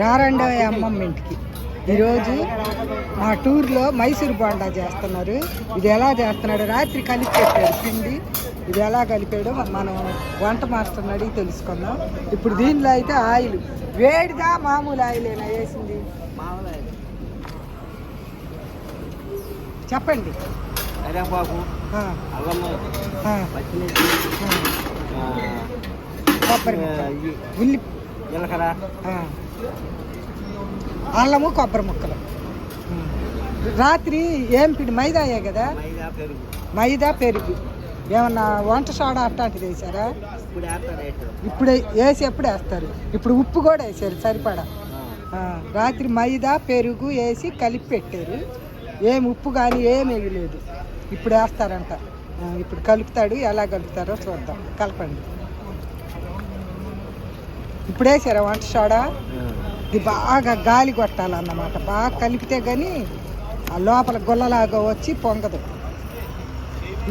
రారండో అమ్మమ్మ ఇంటికి. ఈరోజు మా టూర్లో మైసూర్ బాండా చేస్తున్నారు. ఇది ఎలా చేస్తున్నాడు? రాత్రి కలిపి పెట్టాడు పిండి ఇది ఎలా కలిపాడో మనం వంట మాస్టర్ని అడిగి తెలుసుకుందాం. ఇప్పుడు దీనిలో అయితే ఆయిల్. వేడిదా మామూలు ఆయిలేనా వేసింది? చెప్పండి. అల్లము పచ్చిమిర్చి కొబ్బరి ఉల్లి. జీలకర్ర. అల్లము కొబ్బరి ముక్కలు. రాత్రి ఏం పిండి? మైదాయే కదా? మైదా పెరుగు. మైదా ఏమన్నా వంట సోడా అట్లాంటిది వేసారా? ఇప్పుడు వేసి ఎప్పుడు వేస్తారు. ఇప్పుడు ఉప్పు కూడా వేసారు సరిపడా. రాత్రి మైదా పెరుగు వేసి కలిపి పెట్టారు. ఏం ఉప్పు కానీ ఏం వేయలేదు. ఇప్పుడు వేస్తారంట. ఇప్పుడు కలుపుతాడు ఎలా కలుపుతారో చూద్దాం. కలపండి. ఇప్పుడు వేసారా వంట సోడా? ఇది బాగా గాలి కొట్టాలన్నమాట. బాగా కలిపితే కానీ ఆ లోపల గుల్లలాగా వచ్చి పొంగదు.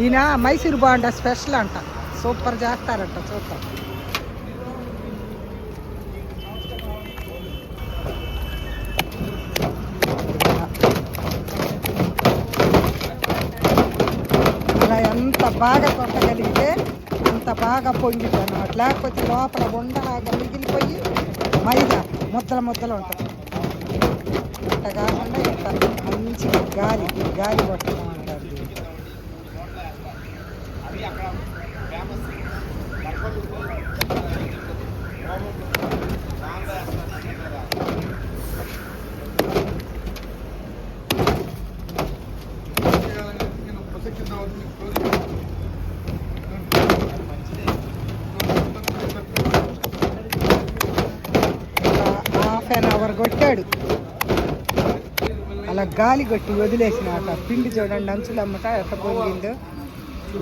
ఈయన మైసూర్ బాండ స్పెషల్ అంట. సూపర్ చేస్తారంట చూద్దాం ఇలా ఎంత బాగా కొట్టగలిగితే అంత బాగా పొంగిద్ది అన్నమాట. లేకపోతే లోపల ఉండలాగా మిగిలిపోయి మైదా ముద్దల ముద్దలు ఉంటుంది ఇంత కాకుండా ఇంత మంచి గాలి గాలి కొట్టడం అంటారు. కొట్టాడు. అలా గాలి కొట్టి వదిలేసినట పిండి చూడండి అంచులు అమ్మట ఎట్ట పొంగిందో.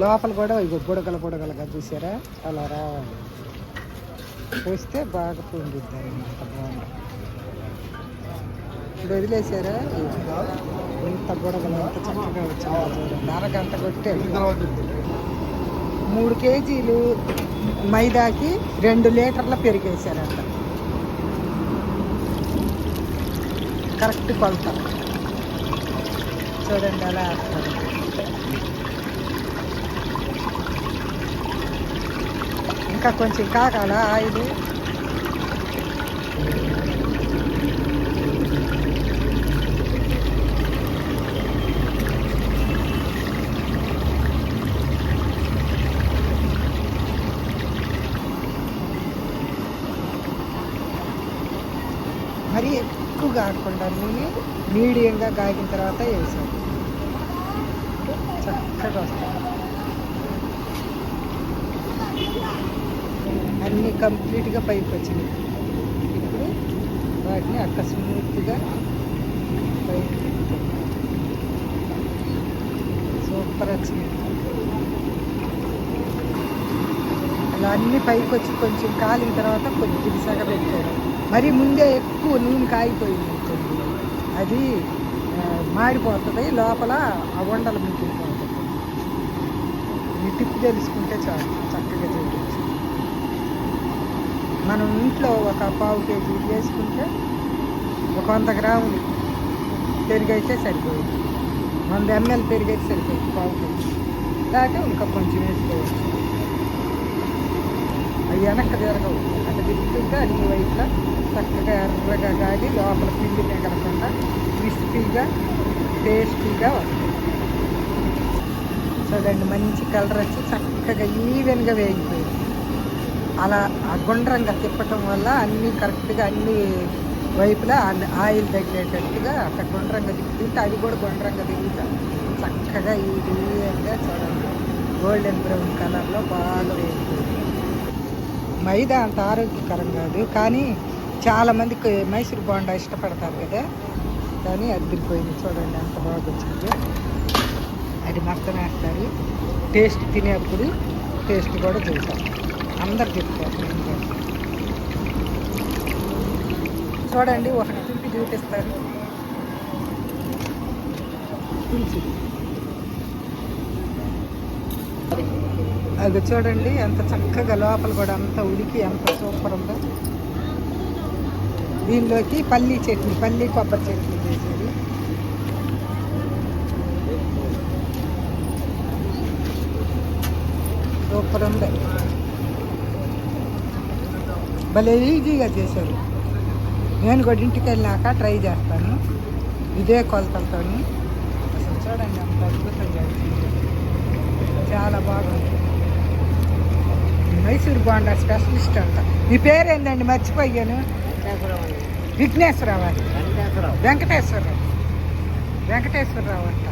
లోపల కూడా ఇగో బుడగల బుడగలుగా చూసారా? అలా రావాలి. పోస్తే బాగా పొంగిద్ది అనమాట బాగుంది. ఇప్పుడు వదిలేసారా? ఇంత ఎంత బుడగలు అంత చక్కగా వచ్చింది చూడండి. అరగంట కొట్టే మూడు కేజీలు మైదాకి రెండు లీటర్ల పెరిగేశారంట. కరెక్ట్ కొలత చూడండి అలా వేస్తారు. ఇంకా కొంచెం కాగాల ఆయిల్? మరీ ఎక్కువ కాకుండా నూనె మీడియంగా కాగిన తర్వాత వేసాం చక్కగా వస్తాయి. అన్నీ కంప్లీట్గా పైకి వచ్చినాయి. ఇప్పుడు వాటిని అక్క స్మూత్గా పైకి సూపర్ వచ్చింది అలా అన్నీ పైకి వచ్చి కొంచెం కాలిన తర్వాత కొద్దిగా సగ పెట్టాను మరి ముందే ఎక్కువ నూనె కాగిపోయింది అది మాడిపోతుంది లోపల ఆ వండలు మిగిలిపోతుంది ఈ టిప్ తెలుసుకుంటే చాలు చక్కగా చేయవచ్చు మనం ఇంట్లో ఒక పావు కేజీ వేసుకుంటే ఒక వంద గ్రాములు పెరుగైతే సరిపోయింది. వంద ఎంఎల్ పెరుగైతే సరిపోయింది పావు కేజీ. లేకపోతే ఇంకా కొంచెం వేసుకోవచ్చు. అవి వెనక్కి తిరగవు. అట్లా అన్ని వైపులా చక్కగా ఎర్రగా కాగి లోపల పిండి మిగలకుండా క్రిస్పీగా టేస్టీగా వస్తుంది. చూడండి మంచి కలర్ వచ్చి చక్కగా ఈవెన్గా వేగిపోయింది. అలా ఆ గుండ్రంగా తిప్పటం వల్ల అన్నీ కరెక్ట్గా అన్ని వైపులా ఆయిల్ తగిలేటట్టుగా అక్కడ గుండ్రంగా తిప్పుతుంటే అవి కూడా గుండ్రంగా తిరుగుతాయి. చక్కగా ఈవెన్గా చూడండి. గోల్డెన్ బ్రౌన్ కలర్లో బాగా వేగిపోయింది. మైదా అంత ఆరోగ్యకరం కాదు. కానీ చాలామందికి మైసూర్ బోండా ఇష్టపడతారు కదా. కానీ అద్దరిపోయింది చూడండి అంత బాగా వచ్చింది అది మొత్తం వేస్తారు. టేస్ట్ తినేప్పుడు టేస్ట్ కూడా చూసాం అందరు చెప్తారు చూడండి ఒకటి తిప్పి చూపిస్తారు పులుసు అది చూడండి ఎంత చక్కగా లోపల కూడా అంత ఉడికి ఎంత సూపర్ ఉందో. దీనిలోకి పల్లీ చట్నీ పల్లీ కొబ్బరి చట్నీ చేసేది. సూపర్ ఉంది. భలే ఈజీగా చేశారు. నేను కూడా ఇంటికి వెళ్ళాక ట్రై చేస్తాను. ఇదే కొలతలతో అసలు చూడండి అంత అద్భుతంగా చాలా బాగుంది. మైసూర్ బాండా స్పెషలిస్ట్ అంట. మీ పేరేందండి? మర్చిపోయాను. విఘ్నేశ్వరరావు. వెంకటేశ్వరరావు. వెంకటేశ్వరరావు అంట.